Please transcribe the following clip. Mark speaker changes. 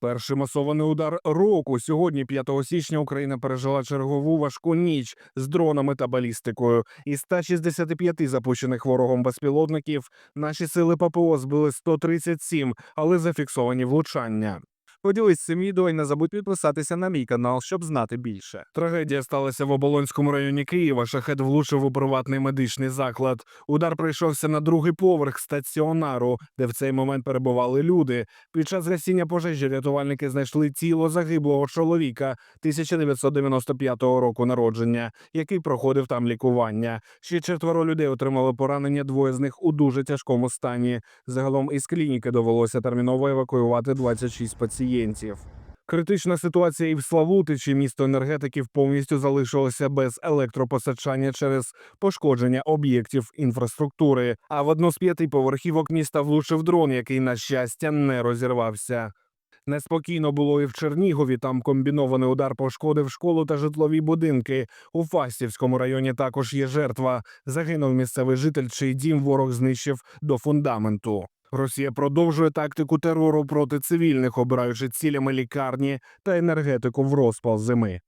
Speaker 1: Перший масований удар року. Сьогодні, 5 січня, Україна пережила чергову важку ніч з дронами та балістикою. Із 165 запущених ворогом безпілотників наші сили ППО збили 137, але зафіксовані влучання.
Speaker 2: Поділись цим відео і не забудь підписатися на мій канал, щоб знати більше.
Speaker 1: Трагедія сталася в Оболонському районі Києва. Шахет влучив у приватний медичний заклад. Удар прийшовся на другий поверх стаціонару, де в цей момент перебували люди. Під час гасіння пожежі рятувальники знайшли тіло загиблого чоловіка 1995 року народження, який проходив там лікування. Ще четверо людей отримали поранення. Двоє з них у дуже тяжкому стані. Загалом із клініки довелося терміново евакуювати 26 пацієнтів. Критична ситуація і в Славутичі місто енергетиків повністю залишилося без електропостачання через пошкодження об'єктів інфраструктури. А в одну з п'яти поверхівок міста влучив дрон, який, на щастя, не розірвався. Неспокійно було і в Чернігові. Там комбінований удар пошкодив школу та житлові будинки. У Фастівському районі також є жертва. Загинув місцевий житель, чий дім ворог знищив до фундаменту. Росія продовжує тактику терору проти цивільних, обираючи цілями лікарні та енергетику в розпал зими.